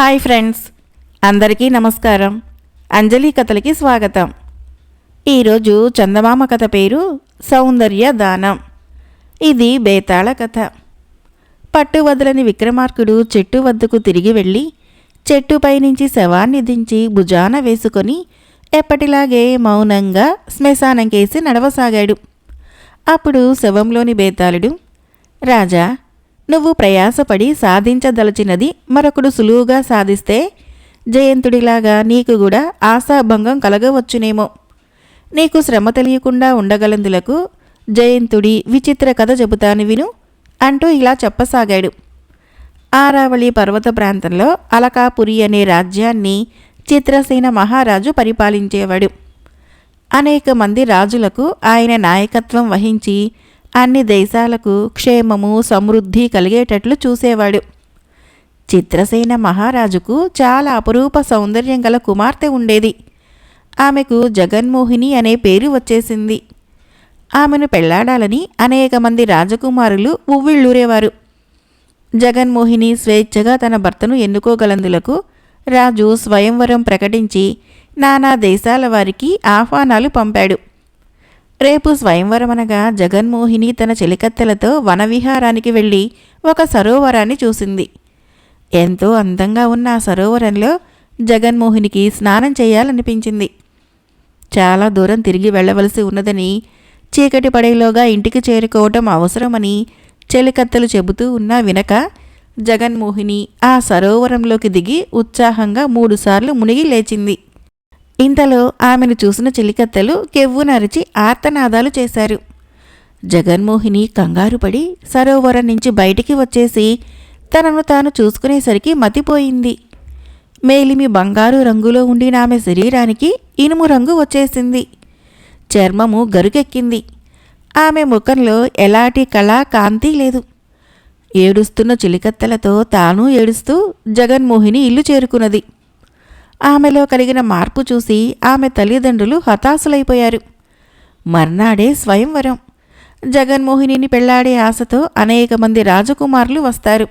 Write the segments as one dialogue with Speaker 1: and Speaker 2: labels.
Speaker 1: Hi friends అందరికీ నమస్కారం. అంజలి కథలకి స్వాగతం. ఈరోజు చందమామ కథ పేరు సౌందర్య దానం. ఇది బేతాళ కథ. పట్టు వదలని విక్రమార్కుడు చెట్టు వద్దకు తిరిగి వెళ్ళి చెట్టుపై నుంచి శవాన్ని దించి భుజాన వేసుకొని ఎప్పటిలాగే మౌనంగా శ్మశానంకేసి నడవసాగాడు. అప్పుడు శవంలోని బేతాళుడు రాజా నువ్వు ప్రయాసపడి సాధించదలచినది మరొకడు సులువుగా సాధిస్తే జయంతుడిలాగా నీకు కూడా ఆశాభంగం కలగవచ్చునేమో. నీకు శ్రమ తెలియకుండా ఉండగలందులకు జయంతుడి విచిత్ర కథ చెబుతాను విను అంటూ ఇలా చెప్పసాగాడు. ఆరావళి పర్వత ప్రాంతంలో అలకాపురి అనే రాజ్యాన్ని చిత్రసేన మహారాజు పరిపాలించేవాడు. అనేక మంది రాజులకు ఆయన నాయకత్వం వహించి అన్ని దేశాలకు క్షేమము సమృద్ధి కలిగేటట్లు చూసేవాడు. చిత్రసేన మహారాజుకు చాలా అపురూప సౌందర్యం గల కుమార్తె ఉండేది. ఆమెకు జగన్మోహిని అనే పేరు వచ్చేసింది. ఆమెను పెళ్ళాడాలని అనేక మంది రాజకుమారులు ఉవ్విళ్ళూరేవారు. జగన్మోహిని స్వేచ్ఛగా తన భర్తను ఎన్నుకోగలందులకు రాజు స్వయంవరం ప్రకటించి నానా దేశాల వారికి ఆహ్వానాలు పంపాడు. రేపు స్వయంవరం అనగా జగన్మోహిని తన చెలికత్తెలతో వనవిహారానికి వెళ్ళి ఒక సరోవరాన్ని చూసింది. ఎంతో అందంగా ఉన్న ఆ సరోవరంలో జగన్మోహినికి స్నానం చేయాలనిపించింది. చాలా దూరం తిరిగి వెళ్ళవలసి ఉన్నదని చీకటి పడేలోగా ఇంటికి చేరుకోవటం అవసరమని చెలికత్తెలు చెబుతూ ఉన్నా వినక జగన్మోహిని ఆ సరోవరంలోకి దిగి ఉత్సాహంగా మూడుసార్లు మునిగి లేచింది. ఇంతలో ఆమెను చూసిన చెలికత్తెలు కెవ్వునరిచి ఆర్తనాదాలు చేశారు. జగన్మోహిని కంగారుపడి సరోవరం నుంచి బయటికి వచ్చేసి తనను తాను చూసుకునేసరికి మతిపోయింది. మేలిమి బంగారు రంగులో ఉండిన ఆమె శరీరానికి ఇనుము రంగు వచ్చేసింది. చర్మము గరుకెక్కింది. ఆమె ముఖంలో ఎలాంటి కళా కాంతి లేదు. ఏడుస్తున్న చిలికత్తెలతో తాను ఏడుస్తూ జగన్మోహిని ఇల్లు చేరుకున్నది. ఆమెలో కలిగిన మార్పు చూసి ఆమె తల్లిదండ్రులు హతాశులైపోయారు. మర్నాడే స్వయంవరం. జగన్మోహినిని పెళ్ళాడే ఆశతో అనేక మంది రాజకుమారులు వస్తారు.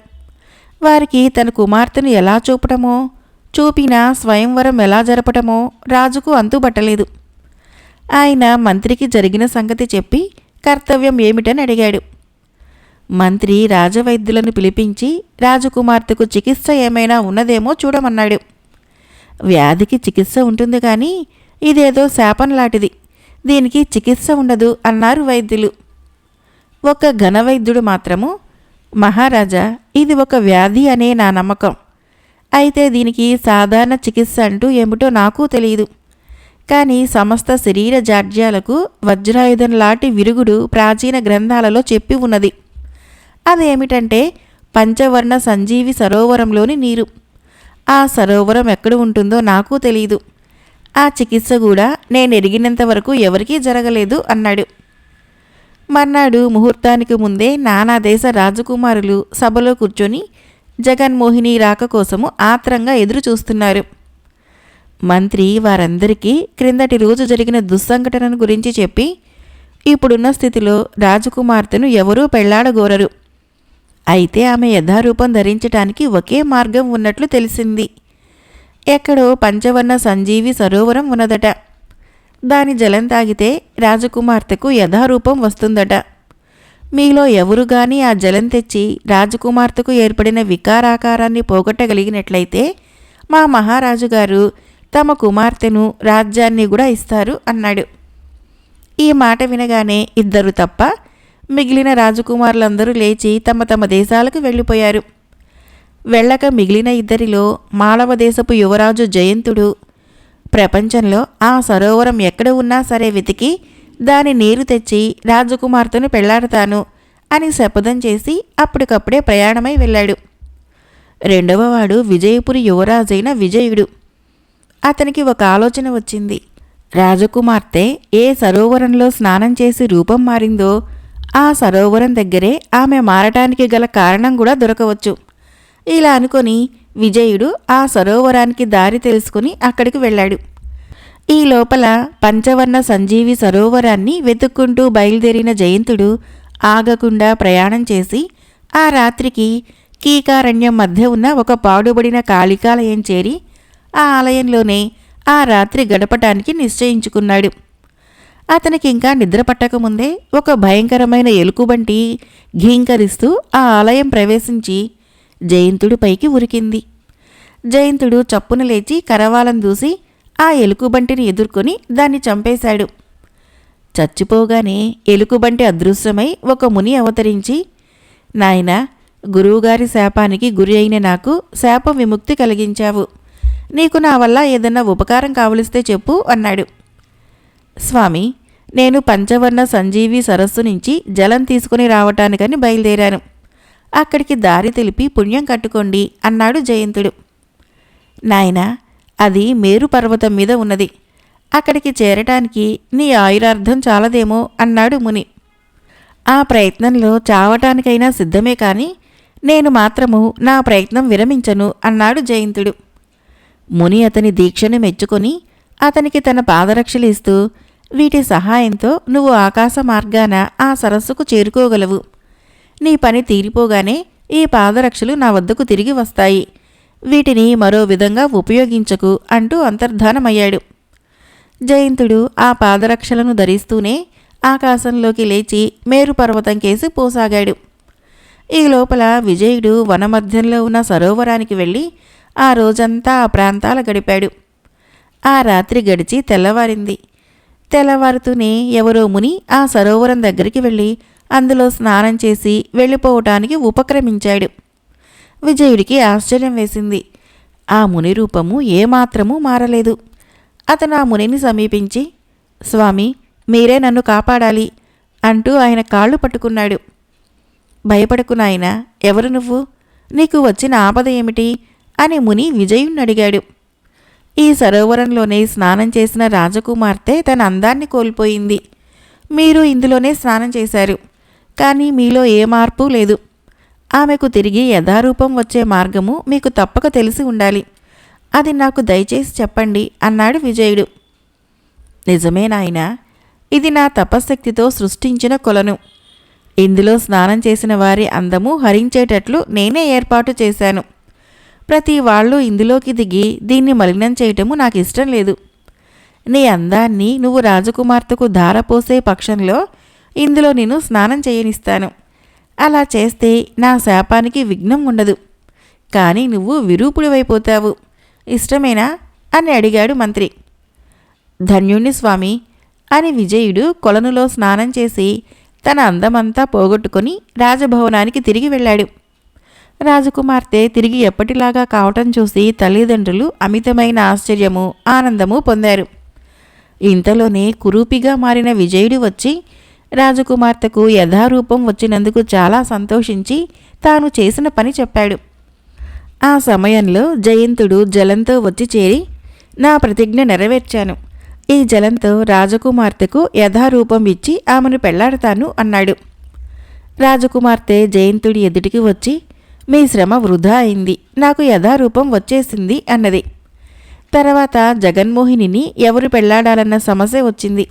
Speaker 1: వారికి తన కుమార్తెను ఎలా చూపటమో చూపినా స్వయంవరం ఎలా జరపటమో రాజుకు అంతుబట్టలేదు. ఆయన మంత్రికి జరిగిన సంగతి చెప్పి కర్తవ్యం ఏమిటని అడిగాడు. మంత్రి రాజవైద్యులను పిలిపించి రాజకుమార్తెకు చికిత్స ఏమైనా ఉన్నదేమో చూడమన్నాడు. వ్యాధికి చికిత్స ఉంటుంది కానీ ఇదేదో శాపం లాంటిది. దీనికి చికిత్స ఉండదు అన్నారు వైద్యులు. ఒక ఘనవైద్యుడు మాత్రము మహారాజా ఇది ఒక వ్యాధి అనే నా నమ్మకం. అయితే దీనికి సాధారణ చికిత్స అంటూ ఏమిటో నాకు తెలియదు కానీ సమస్త శరీర జాడ్యాలకు వజ్రాయుధం లాంటి విరుగుడు ప్రాచీన గ్రంథాలలో చెప్పి ఉన్నది. అదేమిటంటే పంచవర్ణ సంజీవి సరోవరంలోని నీరు. ఆ సరోవరం ఎక్కడ ఉంటుందో నాకు తెలియదు ఆ చికిత్స కూడా నేను ఎరిగినంత వరకు ఎవరికీ జరగలేదు అన్నాడు. మర్నాడు ముహూర్తానికి ముందే నానా దేశ రాజకుమారులు సభలో కూర్చొని జగన్మోహిని రాక కోసము ఆత్రంగా ఎదురు చూస్తున్నారు మంత్రి వారందరికీ క్రిందటి రోజు జరిగిన దుస్సంఘటనను గురించి చెప్పి ఇప్పుడున్న స్థితిలో రాజకుమార్తెను ఎవరూ పెళ్ళాడగోరరు. అయితే ఆమె యథారూపం ధరించటానికి ఒకే మార్గం ఉన్నట్లు తెలిసింది. ఎక్కడో పంచవర్ణ సంజీవి సరోవరం ఉన్నదట. దాని జలం తాగితే రాజకుమార్తెకు యథారూపం వస్తుందట. మీలో ఎవరు గాని ఆ జలం తెచ్చి రాజకుమార్తెకు ఏర్పడిన వికారాకారాన్ని పోగొట్టగలిగినట్లయితే మా మహారాజు గారు తమ కుమార్తెను రాజ్యాన్ని కూడా ఇస్తారు అన్నాడు. ఈ మాట వినగానే ఇద్దరు తప్ప మిగిలిన రాజకుమారులందరూ లేచి తమ తమ దేశాలకు వెళ్ళిపోయారు. వెళ్ళక మిగిలిన ఇద్దరిలో మాళవ దేశపు యువరాజు జయంతుడు. ప్రపంచంలో ఆ సరోవరం ఎక్కడ ఉన్నా సరే వెతికి దాని నీరు తెచ్చి రాజకుమార్తెను పెళ్ళాడతాను అని శపథం చేసి అప్పటికప్పుడే ప్రయాణమై వెళ్ళాడు. రెండవవాడు విజయపురి యువరాజైన విజయుడు. అతనికి ఒక ఆలోచన వచ్చింది. రాజకుమార్తె ఏ సరోవరంలో స్నానం చేసి రూపం మారిందో ఆ సరోవరం దగ్గరే ఆమె మారటానికి గల కారణం కూడా దొరకవచ్చు. ఇలా అనుకొని విజయుడు ఆ సరోవరానికి దారి తెలుసుకుని అక్కడికి వెళ్ళాడు. ఈ లోపల పంచవర్ణ సంజీవి సరోవరాన్ని వెతుక్కుంటూ బయలుదేరిన జయంతుడు ఆగకుండా ప్రయాణం చేసి ఆ రాత్రికి కీకారణ్యం మధ్య ఉన్న ఒక పాడుబడిన కాళికాలయం చేరి ఆ ఆలయంలోనే ఆ రాత్రి గడపటానికి నిశ్చయించుకున్నాడు. అతనికి ఇంకా నిద్ర పట్టకముందే ఒక భయంకరమైన ఎలుకుబంటి ఘీంకరిస్తూ ఆ ఆలయం ప్రవేశించి జయంతుడి పైకి ఉరికింది. జయంతుడు చప్పున లేచి కరవాలం దూసి ఆ ఎలుకుబంటిని ఎదుర్కొని దాన్ని చంపేశాడు. చచ్చిపోగానే ఎలుకుబంటి అదృశ్యమై ఒక ముని అవతరించి నాయన గురువుగారి శాపానికి గురి అయిన నాకు శాప విముక్తి కలిగించావు. నీకు నా వల్ల ఏదన్నా ఉపకారం కావలిస్తే చెప్పు అన్నాడు. స్వామి నేను పంచవర్ణ సంజీవి సరస్సు నుంచి జలం తీసుకుని రావటానికని బయలుదేరాను. అక్కడికి దారి తెలిపి పుణ్యం కట్టుకోండి అన్నాడు జయంతుడు. నాయనా అది మేరు పర్వతం మీద ఉన్నది. అక్కడికి చేరటానికి నీ ఆయురార్థం చాలదేమో అన్నాడు ముని. ఆ ప్రయత్నంలో చావటానికైనా సిద్ధమే కాని నేను మాత్రము నా ప్రయత్నం విరమించను అన్నాడు జయంతుడు. ముని అతని దీక్షను మెచ్చుకొని అతనికి తన పాదరక్షలు ఇస్తూ వీటి సహాయంతో నువ్వు ఆకాశ మార్గాన ఆ సరస్సుకు చేరుకోగలవు. నీ పని తీరిపోగానే ఈ పాదరక్షలు నా వద్దకు తిరిగి వస్తాయి. వీటిని మరో విధంగా ఉపయోగించకు అంటూ అంతర్ధానమయ్యాడు. జయంతుడు ఆ పాదరక్షలను ధరిస్తూనే ఆకాశంలోకి లేచి మేరు పర్వతం కేసి పోసాగాడు. ఈ లోపల విజయుడు వనమధ్యంలో ఉన్న సరోవరానికి వెళ్ళి ఆ రోజంతా ఆ ప్రాంతాల గడిపాడు. ఆ రాత్రి గడిచి తెల్లవారింది. తెల్లవారుతూనే ఎవరో ముని ఆ సరోవరం దగ్గరికి వెళ్ళి అందులో స్నానం చేసి వెళ్ళిపోవటానికి ఉపక్రమించాడు. విజయుడికి ఆశ్చర్యం వేసింది. ఆ ముని రూపము ఏమాత్రమూ మారలేదు. అతను ఆ మునిని సమీపించి స్వామి మీరే నన్ను కాపాడాలి అంటూ ఆయన కాళ్ళు పట్టుకున్నాడు. భయపడకు నాయన ఎవరు నువ్వు? నీకు వచ్చిన ఆపద ఏమిటి? అని ముని విజయుణ్ణి అడిగాడు. ఈ సరోవరంలోనే స్నానం చేసిన రాజకుమార్తె తన అందాన్ని కోల్పోయింది. మీరు ఇందులోనే స్నానం చేశారు. కానీ మీలో ఏ మార్పు లేదు. ఆమెకు తిరిగి యథారూపం వచ్చే మార్గము మీకు తప్పక తెలిసి ఉండాలి. అది నాకు దయచేసి చెప్పండి అన్నాడు విజయుడు. నిజమే నాయనా ఇది నా తపశక్తితో సృష్టించిన కొలను. ఇందులో స్నానం చేసిన వారి అందము హరించేటట్లు నేనే ఏర్పాటు చేశాను. ప్రతి వాళ్ళు ఇందులోకి దిగి దీన్ని మలినం చేయటము నాకు ఇష్టం లేదు. నీ అందాన్ని నువ్వు రాజకుమార్తెకు ధారపోసే పక్షంలో ఇందులో నేను స్నానం చేయనిస్తాను. అలా చేస్తే నా శాపానికి విఘ్నం ఉండదు. కానీ నువ్వు విరూపుడివైపోతావు ఇష్టమేనా? అని అడిగాడు మంత్రి. ధన్యుణ్ణి స్వామి అని విజయుడు కొలనులో స్నానం చేసి తన అందమంతా పోగొట్టుకొని రాజభవనానికి తిరిగి వెళ్ళాడు. రాజకుమార్తె తిరిగి ఎప్పటిలాగా కావటం చూసి తల్లిదండ్రులు అమితమైన ఆశ్చర్యము ఆనందము పొందారు. ఇంతలోనే కురూపిగా మారిన విజయుడు వచ్చి రాజకుమార్తెకు యథారూపం వచ్చినందుకు చాలా సంతోషించి తాను చేసిన పని చెప్పాడు. ఆ సమయంలో జయంతుడు జలంతో వచ్చి చేరి నా ప్రతిజ్ఞ నెరవేర్చాను. ఈ జలంతో రాజకుమార్తెకు యథారూపం ఇచ్చి ఆమెను పెళ్ళాడతాను అన్నాడు. రాజకుమార్తె జయంతుడి ఎదుటికి వచ్చి మీ శ్రమ వృధా అయింది. నాకు యథారూపం వచ్చేసింది అన్నది. తర్వాత జగన్మోహినిని ఎవరు పెళ్ళాడాలన్న సమస్య వచ్చింది.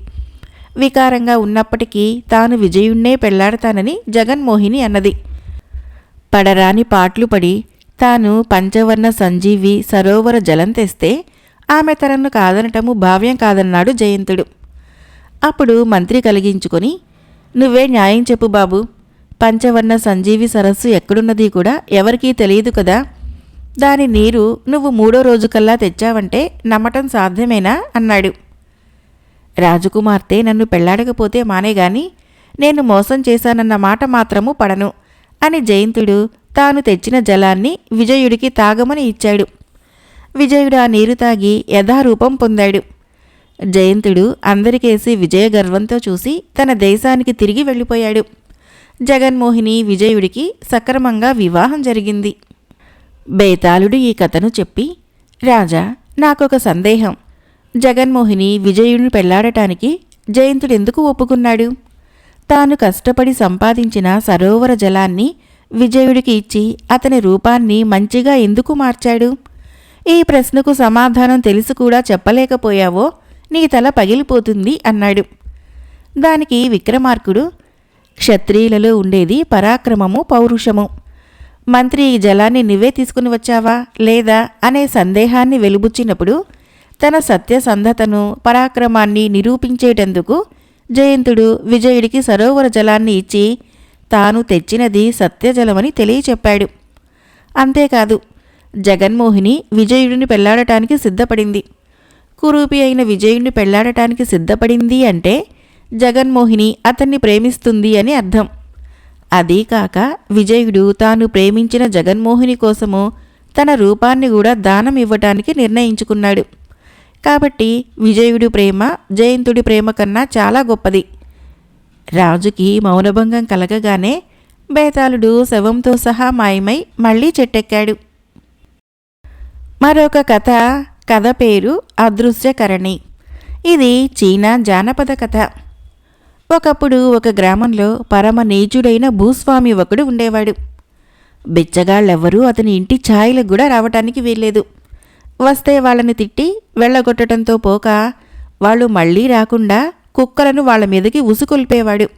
Speaker 1: వికారంగా ఉన్నప్పటికీ తాను విజయుణ్ణే పెళ్ళాడతానని జగన్మోహిని అన్నది. పడరాని పాట్లు పడి తాను పంచవర్ణ సంజీవి సరోవర జలం తెస్తే ఆమె తనను కాదనటము భావ్యం కాదన్నాడు జయంతుడు. అప్పుడు మంత్రి కలిగించుకొని నువ్వే న్యాయం చెప్పు బాబు. పంచవర్ణ సంజీవి సరస్సు ఎక్కడున్నది కూడా ఎవరికీ తెలియదు కదా. దాని నీరు నువ్వు మూడో రోజుకల్లా తెచ్చావంటే నమ్మటం సాధ్యమేనా? అన్నాడు. రాజకుమార్తె నన్ను పెళ్ళాడకపోతే మానేగాని నేను మోసం చేశానన్న మాట మాత్రము పడను అని జయంతుడు తాను తెచ్చిన జలాన్ని విజయుడికి తాగమని ఇచ్చాడు. విజయుడు ఆ నీరు తాగి యథారూపం పొందాడు. జయంతుడు అందరికేసి విజయ గర్వంతో చూసి తన దేశానికి తిరిగి వెళ్ళిపోయాడు. జగన్మోహిని విజయుడికి సక్రమంగా వివాహం జరిగింది. బేతాళుడు ఈ కథను చెప్పి రాజా నాకొక సందేహం. జగన్మోహిని విజయుడిని పెళ్ళాడటానికి జయంతుడెందుకు ఒప్పుకున్నాడు? తాను కష్టపడి సంపాదించిన సరోవర జలాన్ని విజయుడికి ఇచ్చి అతని రూపాన్ని మంచిగా ఎందుకు మార్చాడు? ఈ ప్రశ్నకు సమాధానం తెలిసి కూడా చెప్పలేకపోయావో నీ తల పగిలిపోతుంది అన్నాడు. దానికి విక్రమార్కుడు క్షత్రియులలో ఉండేది పరాక్రమము పౌరుషము. మంత్రి ఈ జలాన్ని నువ్వే తీసుకుని వచ్చావా? లేదా? అనే సందేహాన్ని వెలుబుచ్చినప్పుడు తన సత్యసంధతను పరాక్రమాన్ని నిరూపించేటందుకు జయంతుడు విజయుడికి సరోవర జలాన్ని ఇచ్చి తాను తెచ్చినది సత్యజలమని తెలియచెప్పాడు. అంతేకాదు జగన్మోహిని విజయుడిని పెళ్ళాడటానికి సిద్ధపడింది. కురూపి అయిన విజయుడిని పెళ్ళాడటానికి సిద్ధపడింది అంటే జగన్మోహిని అతన్ని ప్రేమిస్తుంది అని అర్థం. అదీకాక విజయుడు తాను ప్రేమించిన జగన్మోహిని కోసము తన రూపాన్ని కూడా దానం ఇవ్వటానికి నిర్ణయించుకున్నాడు. కాబట్టి విజయుడి ప్రేమ జయంతుడి ప్రేమ కన్నా చాలా గొప్పది. రాజుకి మౌనభంగం కలగగానే బేతాళుడు శవంతో సహా మాయమై మళ్ళీ చెట్టెక్కాడు. మరొక కథ కథ పేరు అదృశ్యకరణి. ఇది చీనా జానపద కథ. ఒకప్పుడు ఒక గ్రామంలో పరమ నీచుడైన భూస్వామి ఒకడు ఉండేవాడు. బిచ్చగాళ్ళెవ్వరూ అతని ఇంటి ఛాయలకు కూడా రావటానికి వీల్లేదు. వస్తే వాళ్ళని తిట్టి వెళ్ళగొట్టడంతో పోక వాళ్ళు మళ్ళీ రాకుండా కుక్కలను వాళ్ళ మీదకి ఉసుకొల్పేవాడు.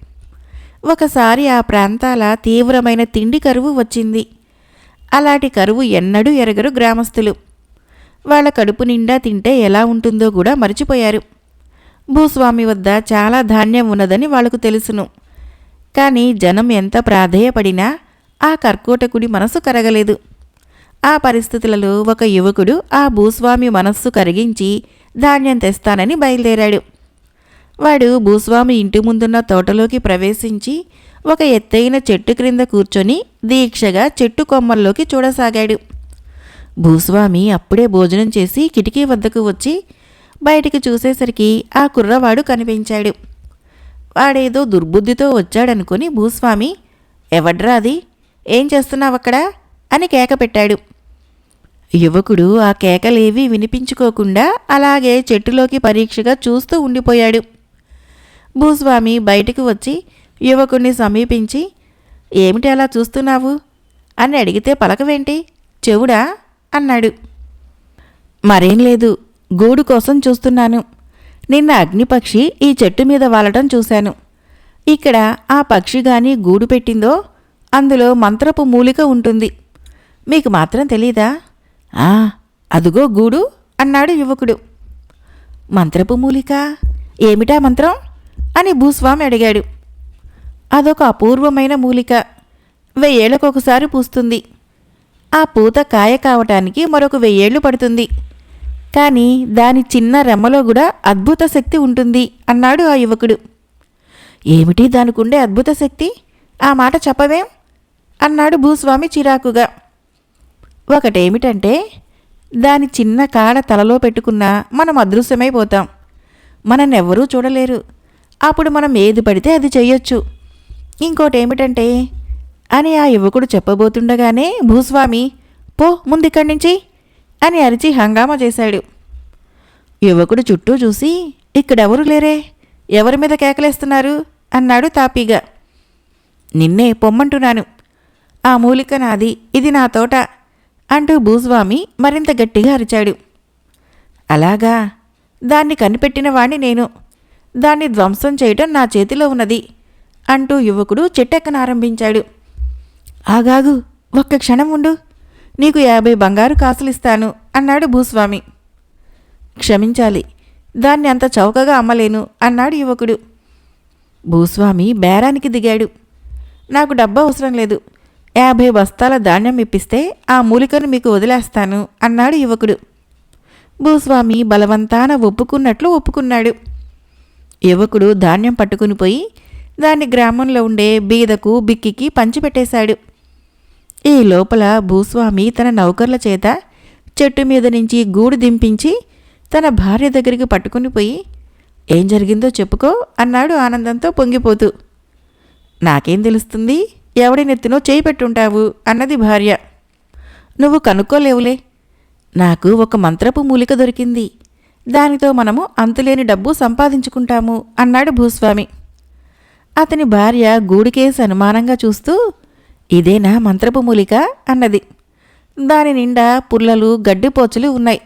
Speaker 1: ఒకసారి ఆ ప్రాంతాల తీవ్రమైన తిండి కరువు వచ్చింది. అలాంటి కరువు ఎన్నడూ ఎరగరు గ్రామస్తులు. వాళ్ళ కడుపు నిండా తింటే ఎలా ఉంటుందో కూడా మర్చిపోయారు. భూస్వామి వద్ద చాలా ధాన్యం ఉన్నదని వాళ్ళకు తెలుసును. కానీ జనం ఎంత ప్రాధేయపడినా ఆ కర్కోటకుడి మనసు కరగలేదు. ఆ పరిస్థితులలో ఒక యువకుడు ఆ భూస్వామి మనస్సు కరిగించి ధాన్యం తెస్తానని బయలుదేరాడు. వాడు భూస్వామి ఇంటి ముందున్న తోటలోకి ప్రవేశించి ఒక ఎత్తైన చెట్టు క్రింద కూర్చొని దీక్షగా చెట్టు కొమ్మల్లోకి చూడసాగాడు. భూస్వామి అప్పుడే భోజనం చేసి కిటికీ వద్దకు వచ్చి బయటికి చూసేసరికి ఆ కుర్రవాడు కనిపించాడు. వాడేదో దుర్బుద్ధితో వచ్చాడనుకుని భూస్వామి ఎవడ్రా అది? ఏం చేస్తున్నావక్కడ? అని కేక పెట్టాడు. యువకుడు ఆ కేకలేవి వినిపించుకోకుండా అలాగే చెట్టులోకి పరీక్షగా చూస్తూ ఉండిపోయాడు. భూస్వామి బయటికి వచ్చి యువకుణ్ణి సమీపించి ఏమిటి అలా చూస్తున్నావు? అని అడిగితే పలకవేంటి? చెవుడా? అన్నాడు. మరేం లేదు గూడు కోసం చూస్తున్నాను. నిన్న అగ్నిపక్షి ఈ చెట్టు మీద వాలటం చూశాను. ఇక్కడ ఆ పక్షి గాని గూడు పెట్టిందో అందులో మంత్రపు మూలిక ఉంటుంది. మీకు మాత్రం తెలీదా? ఆ అదుగో గూడు అన్నాడు యువకుడు. మంత్రపు మూలిక? ఏమిటా మంత్రం? అని భూస్వామి అడిగాడు. అదొక అపూర్వమైన మూలిక. వెయ్యేళ్ళకొకసారి పూస్తుంది. ఆ పూత కాయ కావటానికి మరొక వెయ్యేళ్ళు పడుతుంది. కానీ దాని చిన్న రెమ్మలో కూడా అద్భుత శక్తి ఉంటుంది అన్నాడు ఆ యువకుడు. ఏమిటి దానికుండే అద్భుత శక్తి? ఆ మాట చెప్పవేం? అన్నాడు భూస్వామి చిరాకుగా. ఒకటేమిటంటే దాని చిన్న కాడ తలలో పెట్టుకున్నా మనం అదృశ్యమైపోతాం మనన్నెవ్వరూ చూడలేరు. అప్పుడు మనం ఏది పడితే అది చెయ్యొచ్చు ఇంకోటేమిటంటే అని ఆ యువకుడు చెప్పబోతుండగానే భూస్వామి పో ముందిక్కడి నుంచి అని అరిచి హంగామా చేశాడు. యువకుడు చుట్టూ చూసి ఇక్కడెవరు లేరే? ఎవరి మీద కేకలేస్తున్నారు? అన్నాడు తాపీగా. నిన్నే పొమ్మంటున్నాను. ఆ మూలిక నాది ఇది నా తోట అంటూ భూస్వామి మరింత గట్టిగా అరిచాడు. అలాగా. దాన్ని కనిపెట్టిన వాణ్ణి నేను. దాన్ని ధ్వంసం చేయటం నా చేతిలో ఉన్నది అంటూ యువకుడు చెట్టెక్కనారంభించాడు ఆగాగు. ఒక్క క్షణం ఉండు. నీకు యాభై బంగారు కాసులిస్తాను అన్నాడు భూస్వామి. క్షమించాలి దాన్ని అంత చౌకగా అమ్మలేను అన్నాడు యువకుడు. భూస్వామి బేరానికి దిగాడు. నాకు డబ్బు అవసరం లేదు యాభై బస్తాల ధాన్యం ఇప్పిస్తే ఆ మూలికను మీకు వదిలేస్తాను అన్నాడు యువకుడు. భూస్వామి బలవంతాన ఒప్పుకున్నట్లు ఒప్పుకున్నాడు. యువకుడు ధాన్యం పట్టుకుని పోయి దాన్ని గ్రామంలో ఉండే బీదకు బిక్కికి పంచిపెట్టేశాడు. ఈ లోపల భూస్వామి తన నౌకర్ల చేత చెట్టు మీద నుంచి గూడు దింపించి తన భార్య దగ్గరికి పట్టుకుని పోయి ఏం జరిగిందో చెప్పుకో అన్నాడు ఆనందంతో పొంగిపోతూ. నాకేం తెలుస్తుంది? ఎవడి నెత్తినో చేయి పెట్టుంటావు అన్నది భార్య. నువ్వు కనుక్కోలేవులే. నాకు ఒక మంత్రపు మూలిక దొరికింది. దానితో మనము అంతులేని డబ్బు సంపాదించుకుంటాము అన్నాడు భూస్వామి. అతని భార్య గూడికేసి అనుమానంగా చూస్తూ ఇదేనా మంత్రపు మూలిక? అన్నది. దాని నిండా పుల్లలు గడ్డిపోచలు ఉన్నాయి.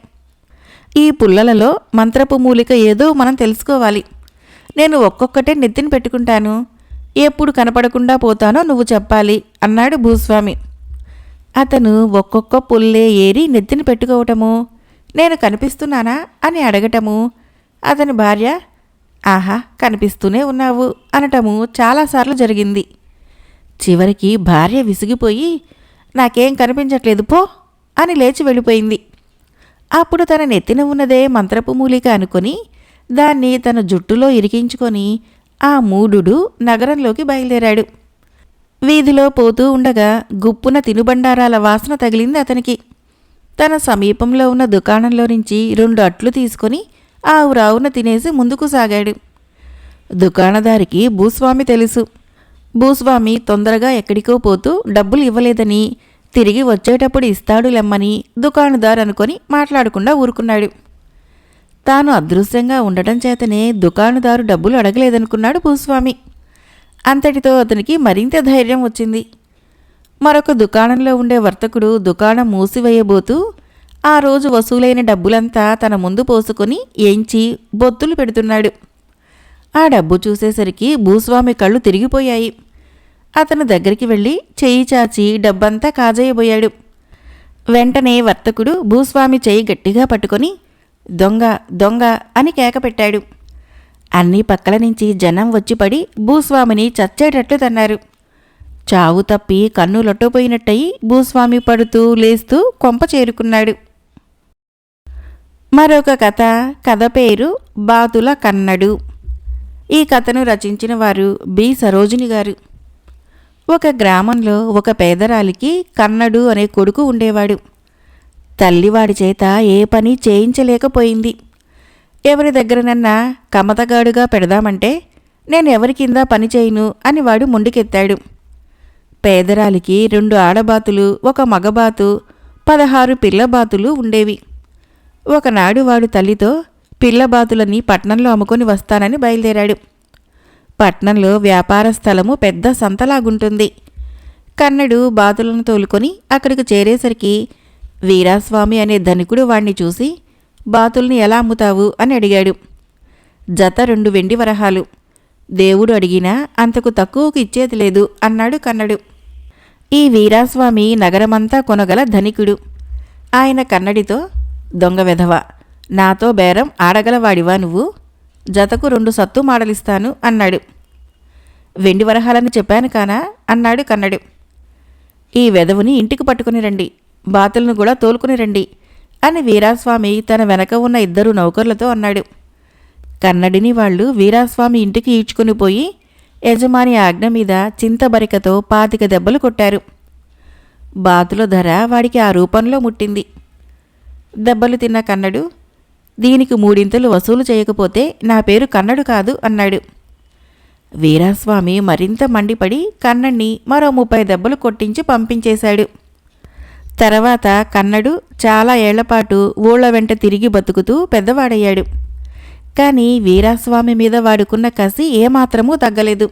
Speaker 1: ఈ పుల్లలలో మంత్రపు మూలిక ఏదో మనం తెలుసుకోవాలి. నేను ఒక్కొక్కటే నెత్తిని పెట్టుకుంటాను. ఎప్పుడు కనపడకుండా పోతానో నువ్వు చెప్పాలి అన్నాడు భూస్వామి. అతను ఒక్కొక్క పుల్లే ఏరి నెత్తిని పెట్టుకోవటము నేను కనిపిస్తున్నానా అని అడగటము అతని భార్య ఆహా కనిపిస్తూనే ఉన్నావు అనటము చాలాసార్లు జరిగింది. చివరికి భార్య విసిగిపోయి నాకేం కనిపించట్లేదు పో అని లేచి వెళ్ళిపోయింది. అప్పుడు తన నెత్తిన ఉన్నదే మంత్రపు మూలిక అనుకొని దాన్ని తన జుట్టులో ఇరికించుకొని ఆ మూఢుడు నగరంలోకి బయలుదేరాడు. వీధిలో పోతూ ఉండగా గుప్పున తినుబండారాల వాసన తగిలింది అతనికి. తన సమీపంలో ఉన్న దుకాణంలో నుంచి రెండు అట్లు తీసుకొని ఆవురావున తినేసి ముందుకు సాగాడు. దుకాణదారికి భూస్వామి తెలుసు. భూస్వామి తొందరగా ఎక్కడికో పోతూ డబ్బులు ఇవ్వలేదని తిరిగి వచ్చేటప్పుడు ఇస్తాడు లెమ్మని దుకాణదారు అనుకొని మాట్లాడకుండా ఊరుకున్నాడు. తాను అదృశ్యంగా ఉండటం చేతనే దుకాణదారు డబ్బులు అడగలేదనుకున్నాడు భూస్వామి. అంతటితో అతనికి మరింత ధైర్యం వచ్చింది. మరొక దుకాణంలో ఉండే వర్తకుడు దుకాణం మూసివేయబోతూ ఆ రోజు వసూలైన డబ్బులంతా తన ముందు పోసుకొని ఎంచి బొత్తులు పెడుతున్నాడు. ఆ డబ్బు చూసేసరికి భూస్వామి కళ్ళు తిరిగిపోయాయి. అతను దగ్గరికి వెళ్ళి చెయ్యి చాచి డబ్బంతా కాజేయబోయాడు. వెంటనే వర్తకుడు భూస్వామి చెయ్యి గట్టిగా పట్టుకొని దొంగ దొంగ అని కేకపెట్టాడు అన్ని పక్కల నుంచి జనం వచ్చిపడి భూస్వామిని చచ్చేటట్లు తన్నారు. చావు తప్పి కన్ను లొట్టపోయినట్టయి భూస్వామి పడుతూ లేస్తూ కొంప చేరుకున్నాడు. మరొక కథ కథ పేరు బాతుల కన్నడు. ఈ కథను రచించిన వారు బి. సరోజిని గారు. ఒక గ్రామంలో ఒక పేదరాలికి కన్నడు అనే కొడుకు ఉండేవాడు. తల్లివాడి చేత ఏ పని చేయించలేకపోయింది. ఎవరి దగ్గరనన్నా కమతగాడుగా పెడదామంటే నేను ఎవరి కింద పని చేయను అని వాడు ముందుకెత్తాడు పేదరాలికి రెండు ఆడబాతులు ఒక మగబాతు పదహారు పిల్లబాతులు ఉండేవి. ఒకనాడు వాడు తల్లితో పిల్లబాతులని పట్నంలో అమ్ముకొని వస్తానని బయలుదేరాడు. పట్నంలో వ్యాపార స్థలము పెద్ద సంతలాగుంటుంది. కన్నడు బాతులను తోలుకొని అక్కడికి చేరేసరికి వీరాస్వామి అనే ధనికుడు వాణ్ణి చూసి బాతుల్ని ఎలా అమ్ముతావు? అని అడిగాడు. జత రెండు వెండి వరహాలు. దేవుడు అడిగినా అంతకు తక్కువకు ఇచ్చేది లేదు అన్నాడు కన్నడు. ఈ వీరాస్వామి నగరమంతా కొనగల ధనికుడు. ఆయన కన్నడితో దొంగ వెధవ నాతో బేరం ఆడగలవాడివా నువ్వు? జతకు రెండు సత్తు మాడలిస్తాను అన్నాడు. వెండి వరహాలని చెప్పాను కానా? అన్నాడు కన్నడు. ఈ వెధవుని ఇంటికి పట్టుకుని రండి. బాతులను కూడా తోలుకుని రండి అని వీరాస్వామి తన వెనక ఉన్న ఇద్దరు నౌకర్లతో అన్నాడు. కన్నడిని వాళ్ళు వీరాస్వామి ఇంటికి ఈడ్చుకుని పోయి యజమాని ఆజ్ఞ మీద చింతబరికతో పాతిక దెబ్బలు కొట్టారు. బాతుల ధర వాడికి ఆ రూపంలో ముట్టింది. దెబ్బలు తిన్న కన్నడు దీనికి మూడింతలు వసూలు చేయకపోతే నా పేరు కన్నడు కాదు అన్నాడు. వీరాస్వామి మరింత మండిపడి కన్నడిని మరో ముప్పై దెబ్బలు కొట్టించి పంపించేశాడు. తర్వాత కన్నడు చాలా ఏళ్ళపాటు ఊళ్ళ వెంట తిరిగి బతుకుతూ పెద్దవాడయ్యాడు. కానీ వీరాస్వామి మీద వాడుకున్న కసి ఏమాత్రమూ తగ్గలేదు.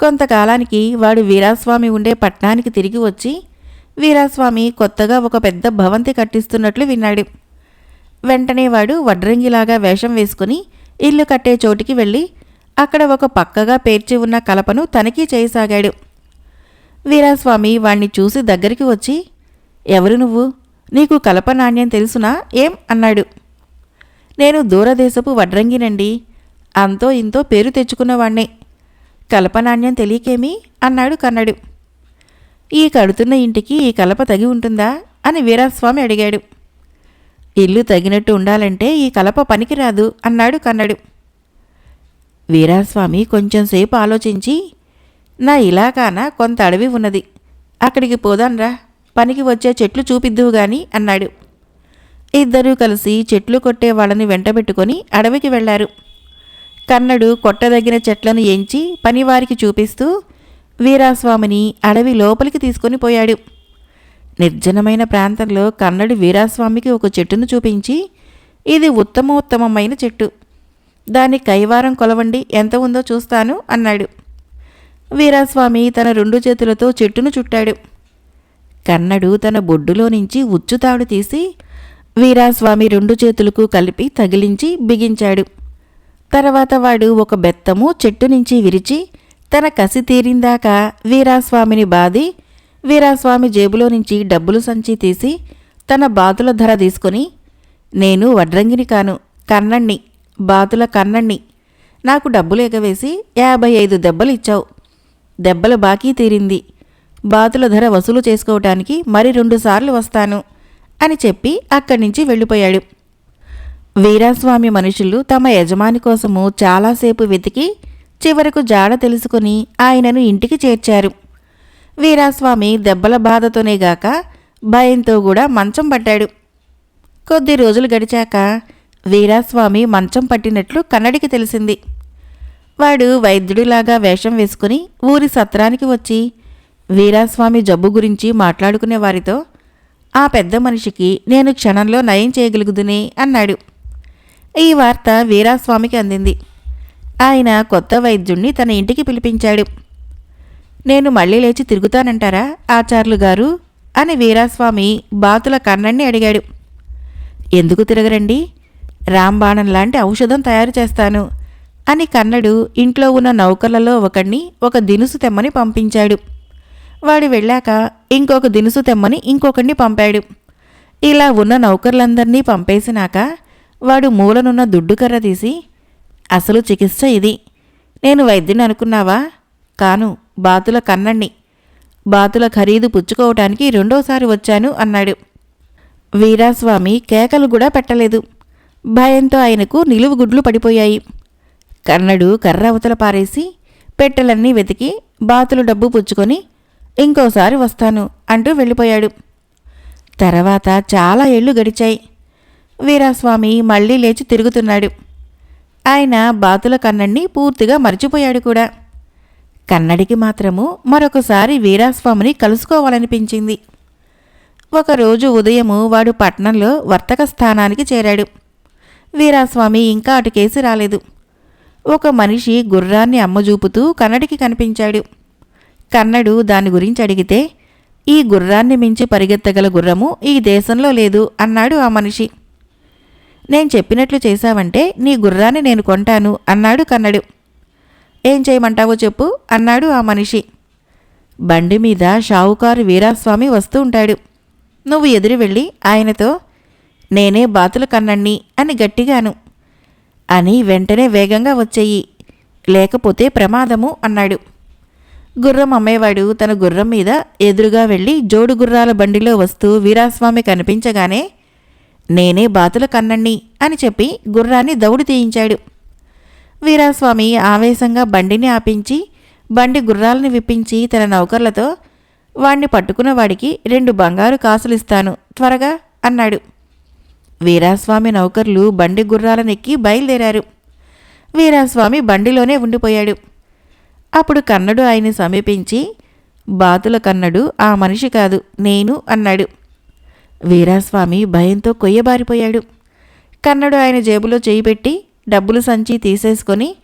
Speaker 1: కొంతకాలానికి వాడు వీరాస్వామి ఉండే పట్టణానికి తిరిగి వచ్చి వీరాస్వామి కొత్తగా ఒక పెద్ద భవంతి కట్టిస్తున్నట్లు విన్నాడు. వెంటనే వాడు వడ్రంగిలాగా వేషం వేసుకుని ఇల్లు కట్టే చోటికి వెళ్ళి అక్కడ ఒక పక్కగా పేర్చి ఉన్న కలపను తనిఖీ చేయసాగాడు. వీరాస్వామి వాణ్ణి చూసి దగ్గరికి వచ్చి ఎవరు నువ్వు? నీకు కలప నాణ్యం తెలుసునా? ఏం? అన్నాడు. నేను దూరదేశపు వడ్రంగినండి. అంతో ఇంతో పేరు తెచ్చుకున్నవాణ్ణే. కలప నాణ్యం తెలియకేమి? అన్నాడు కన్నడు. ఈ కడుతున్న ఇంటికి ఈ కలప తగి ఉంటుందా? అని వీరాస్వామి అడిగాడు. ఇల్లు తగినట్టు ఉండాలంటే ఈ కలప పనికిరాదు అన్నాడు కన్నడు. వీరాస్వామి కొంచెంసేపు ఆలోచించి నా ఇలాకాన కొంత అడవి ఉన్నది. అక్కడికి పోదాన్రా పనికి వచ్చే చెట్లు చూపిద్దువు గాని అన్నాడు. ఇద్దరూ కలిసి చెట్లు కొట్టే వాళ్ళని వెంటబెట్టుకొని అడవికి వెళ్ళారు. కన్నడు కొట్టదగిన చెట్లను ఎంచి పనివారికి చూపిస్తూ వీరాస్వామిని అడవి లోపలికి తీసుకొని పోయాడు. నిర్జనమైన ప్రాంతంలో కన్నడి వీరాస్వామికి ఒక చెట్టును చూపించి ఇది ఉత్తమోత్తమమైన చెట్టు. దాని కైవారం కొలవండి. ఎంత ఉందో చూస్తాను అన్నాడు. వీరాస్వామి తన రెండు చేతులతో చెట్టును చుట్టాడు. కన్నడు తన బొడ్డులో నుంచి ఉచ్చుతాడు తీసి వీరాస్వామి రెండు చేతులకు కలిపి తగిలించి బిగించాడు. తర్వాత వాడు ఒక బెత్తము చెట్టు నుంచి విరిచి తన కసి తీరిందాక వీరాస్వామిని బాది వీరాస్వామి జేబులో నుంచి డబ్బులు సంచి తీసి తన బాతుల ధర తీసుకొని నేను వడ్రంగిని కాను కన్నణ్ణి బాతుల కన్నణ్ణి నాకు డబ్బులు ఎగవేసి యాభై ఐదు దెబ్బలు ఇచ్చావు. దెబ్బల బాకీ తీరింది. బాతుల ధర వసూలు చేసుకోవటానికి మరి రెండుసార్లు వస్తాను అని చెప్పి అక్కడి నుంచి వెళ్ళిపోయాడు. వీరాస్వామి మనుషులు తమ యజమాని కోసము చాలాసేపు వెతికి చివరకు జాడ తెలుసుకుని ఆయనను ఇంటికి చేర్చారు. వీరాస్వామి దెబ్బల బాధతోనే గాక భయంతో కూడా మంచం పట్టాడు. కొద్ది రోజులు గడిచాక వీరాస్వామి మంచం పట్టినట్లు కన్నడికి తెలిసింది. వాడు వైద్యుడిలాగా వేషం వేసుకుని ఊరి సత్రానికి వచ్చి వీరాస్వామి జబ్బు గురించి మాట్లాడుకునే వారితో ఆ పెద్ద మనిషికి నేను క్షణంలో నయం చేయగలుగుదునే అన్నాడు. ఈ వార్త వీరాస్వామికి అందింది. ఆయన కొత్త వైద్యుణ్ణి తన ఇంటికి పిలిపించాడు. నేను మళ్ళీ లేచి తిరుగుతానంటారా ఆచార్యులు గారు? అని వీరాస్వామి బాతుల కన్నణ్ణి అడిగాడు. ఎందుకు తిరగరండి? రాంబాణం లాంటి ఔషధం తయారు చేస్తాను అని కన్నడు ఇంట్లో ఉన్న నౌకర్లలో ఒకడిని ఒక దినుసు తెమ్మని పంపించాడు. వాడు వెళ్ళాక ఇంకొక దినుసు తెమ్మని ఇంకొకడిని పంపాడు. ఇలా ఉన్న నౌకర్లందరినీ పంపేసినాక వాడు మూలనున్న దుడ్డుకర్ర తీసి అసలు చికిత్స ఇది. నేను వైద్యుని అనుకున్నావా? కాను బాతుల కన్నణ్ణి. బాతుల ఖరీదు పుచ్చుకోవటానికి రెండోసారి వచ్చాను అన్నాడు. వీరాస్వామి కేకలు కూడా పెట్టలేదు. భయంతో ఆయనకు నిలువుగుడ్లు పడిపోయాయి. కన్నడు కర్ర అవతల పారేసి పెట్టెలన్నీ వెతికి బాతులు డబ్బు పుచ్చుకొని ఇంకోసారి వస్తాను అంటూ వెళ్ళిపోయాడు. తర్వాత చాలా ఏళ్ళు గడిచాయి. వీరాస్వామి మళ్ళీ లేచి తిరుగుతున్నాడు. ఆయన బాతుల కన్నడిని పూర్తిగా మర్చిపోయాడు కూడా. కన్నడికి మాత్రము మరొకసారి వీరాస్వామిని కలుసుకోవాలనిపించింది. ఒకరోజు ఉదయము వాడు పట్నంలో వర్తక స్థానానికి చేరాడు. వీరాస్వామి ఇంకా అటుకేసి రాలేదు. ఒక మనిషి గుర్రాన్ని అమ్మజూపుతూ కన్నడికి కనిపించాడు. కన్నడు దాని గురించి అడిగితే ఈ గుర్రాన్ని మించి పరిగెత్తగల గుర్రము ఈ దేశంలో లేదు అన్నాడు ఆ మనిషి. నేను చెప్పినట్లు చేశావంటే నీ గుర్రాన్ని నేను కొంటాను అన్నాడు కన్నడు. ఏం చేయమంటావో చెప్పు అన్నాడు ఆ మనిషి. బండి మీద షావుకారు వీరాస్వామి వస్తూ ఉంటాడు. నువ్వు ఎదురు వెళ్ళి ఆయనతో నేనే బాతుల కన్నణ్ణి అని గట్టిగాను. అని వెంటనే వేగంగా వచ్చేయి. లేకపోతే ప్రమాదము అన్నాడు. గుర్రం అమ్మేవాడు తన గుర్రం మీద ఎదురుగా వెళ్ళి జోడు గుర్రాల బండిలో వస్తూ వీరాస్వామి కనిపించగానే నేనే బాతుల కన్నణ్ణి అని చెప్పి గుర్రాన్ని దౌడు తీయించాడు. వీరాస్వామి ఆవేశంగా బండిని ఆపించి బండి గుర్రాలను విప్పించి తన నౌకర్లతో వాణ్ణి పట్టుకున్న వాడికి రెండు బంగారు కాసులిస్తాను త్వరగా అన్నాడు. వీరాస్వామి నౌకర్లు బండి గుర్రాలనెక్కి బయలుదేరారు. వీరాస్వామి బండిలోనే ఉండిపోయాడు. అప్పుడు కన్నడు ఆయన్ని సమీపించి బాతుల కన్నడు ఆ మనిషి కాదు నేను అన్నాడు. వీరాస్వామి భయంతో కొయ్యబారిపోయాడు. కన్నడు ఆయన జేబులో చేయి పెట్టి డబ్బులు సంచి తీసేసుకొని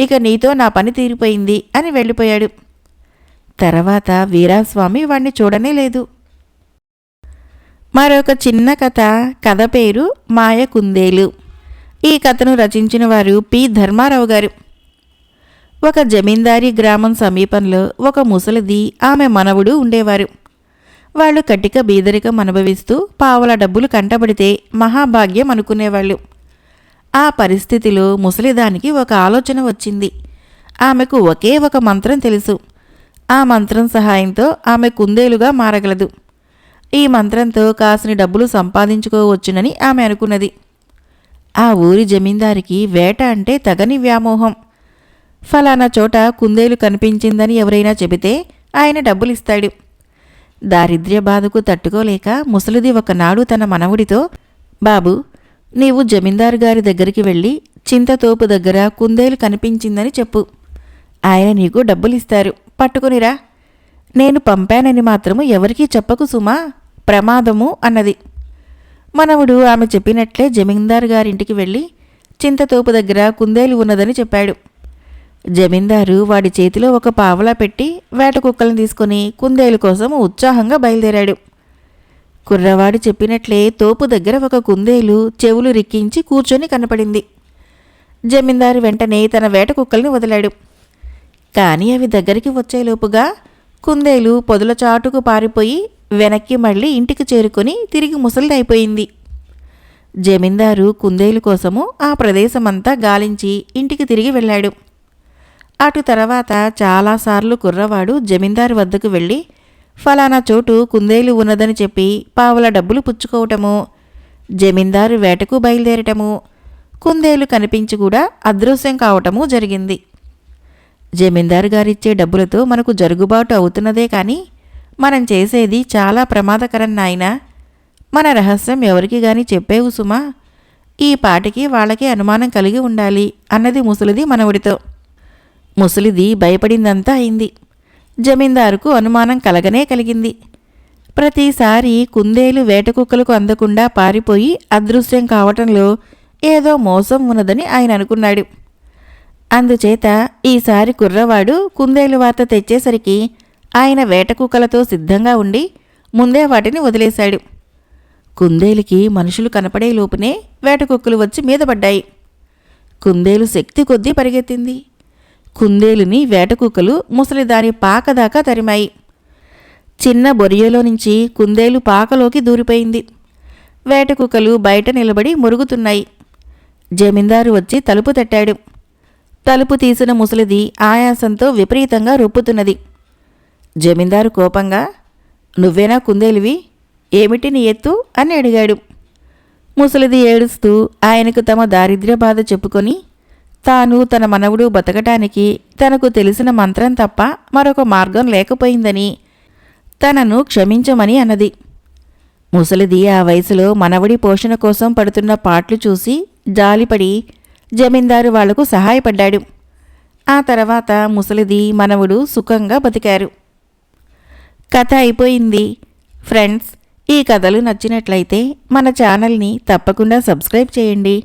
Speaker 1: ఇక నీతో నా పని తీరిపోయింది అని వెళ్ళిపోయాడు. తర్వాత వీరాస్వామి వాణ్ణి చూడనే లేదు. మరొక చిన్న కథ కథ పేరు మాయ కుందేలు. ఈ కథను రచించిన వారు పి. ధర్మారావు గారు. ఒక జమీందారీ గ్రామం సమీపంలో ఒక ముసలిది ఆమె మనవుడు ఉండేవారు. వాళ్ళు కటిక బీదరికం అనుభవిస్తూ పావుల డబ్బులు కంటబడితే మహాభాగ్యం అనుకునేవాళ్ళు. ఆ పరిస్థితిలో ముసలిదానికి ఒక ఆలోచన వచ్చింది. ఆమెకు ఒకే ఒక మంత్రం తెలుసు. ఆ మంత్రం సహాయంతో ఆమె కుందేలుగా మారగలదు. ఈ మంత్రంతో కాసిన డబ్బులు సంపాదించుకోవచ్చునని ఆమె అనుకున్నది. ఆ ఊరి జమీందారికి వేట అంటే తగని వ్యామోహం. ఫలానా చోట కుందేలు కనిపించిందని ఎవరైనా చెబితే ఆయన డబ్బులిస్తాడు. దారిద్ర్య బాధకు తట్టుకోలేక ముసలిది ఒకనాడు తన మనవుడితో బాబు నీవు జమీందారు గారి దగ్గరికి వెళ్ళి చింతతోపు దగ్గర కుందేలు కనిపించిందని చెప్పు. ఆయన నీకు డబ్బులిస్తారు. పట్టుకునిరా. నేను పంపానని మాత్రము ఎవరికీ చెప్పకు సుమా. ప్రమాదము అన్నది. మనవుడు ఆమె చెప్పినట్లే జమీందారు గారింటికి వెళ్ళి చింతతోపు దగ్గర కుందేలు ఉన్నదని చెప్పాడు. జమీందారు వాడి చేతిలో ఒక పావలా పెట్టి వేట కుక్కలను తీసుకుని కుందేలు కోసం ఉత్సాహంగా బయలుదేరాడు. కుర్రవాడు చెప్పినట్లే తోపు దగ్గర ఒక కుందేలు చెవులు రిక్కించి కూర్చొని కనపడింది. జమీందారు వెంటనే తన వేట కుక్కల్ని వదిలాడు. కానీ అవి దగ్గరికి వచ్చేలోపుగా కుందేలు పొదుల చాటుకు పారిపోయి వెనక్కి మళ్ళీ ఇంటికి చేరుకొని తిరిగి ముసలిదైపోయింది. జమీందారు కుందేలు కోసము ఆ ప్రదేశమంతా గాలించి ఇంటికి తిరిగి వెళ్ళాడు. అటు తర్వాత చాలాసార్లు కుర్రవాడు జమీందారు వద్దకు వెళ్ళి ఫలానా చోటు కుందేలు ఉన్నదని చెప్పి పావుల డబ్బులు పుచ్చుకోవటము జమీందారు వేటకు బయలుదేరటము కుందేలు కనిపించి కూడా అదృశ్యం కావటము జరిగింది. జమీందారు గారిచ్చే డబ్బులతో మనకు జరుగుబాటు అవుతున్నదే కానీ మనం చేసేది చాలా ప్రమాదకరం నాయన. మన రహస్యం ఎవరికి గాని చెప్పేవు సుమా. ఈ పాటికి వాళ్ళకి అనుమానం కలిగి ఉండాలి అన్నది ముసలిది మనవుడితో. ముసలిది భయపడిందంతా అయింది. జమీందారుకు అనుమానం కలగనే కలిగింది. ప్రతిసారి కుందేలు వేటకుక్కలకు అందకుండా పారిపోయి అదృశ్యం కావటంలో ఏదో మోసం ఉన్నదని ఆయన అనుకున్నాడు. అందుచేత ఈసారి కుర్రవాడు కుందేలు వార్త తెచ్చేసరికి ఆయన వేటకుక్కలతో సిద్ధంగా ఉండి ముందే వాటిని వదిలేశాడు. కుందేలుకి మనుషులు కనపడే లోపునే వేటకుక్కలు వచ్చి మీద పడ్డాయి. కుందేలు శక్తి కొద్దీ పరిగెత్తింది. కుందేలుని వేటకుక్కలు ముసలిదాని పాక దాకా తరిమాయి. చిన్న బొరియలో నుంచి కుందేలు పాకలోకి దూరిపోయింది. వేటకుక్కలు బయట నిలబడి మురుగుతున్నాయి. జమీందారు వచ్చి తలుపు తట్టాడు. తలుపు తీసిన ముసలిది ఆయాసంతో విపరీతంగా రొప్పుతున్నది. జమీందారు కోపంగా నువ్వేనా కుందేలివి? ఏమిటి నీ ఎత్తు? అని అడిగాడు. ముసలిది ఏడుస్తూ ఆయనకు తమ దారిద్ర్య బాధ చెప్పుకొని తాను తన మనవుడు బతకటానికి తనకు తెలిసిన మంత్రం తప్ప మరొక మార్గం లేకపోయిందని తనను క్షమించమని అన్నది. ముసలిది ఆ వయసులో మనవడి పోషణ కోసం పడుతున్న పాట్లు చూసి జాలిపడి జమీందారు వాళ్ళకు సహాయపడ్డాడు. ఆ తర్వాత ముసలిది మనవడు సుఖంగా బతికారు. కథ అయిపోయింది. ఫ్రెండ్స్ ఈ కథలు నచ్చినట్లయితే మన ఛానల్ని తప్పకుండా సబ్స్క్రైబ్ చేయండి.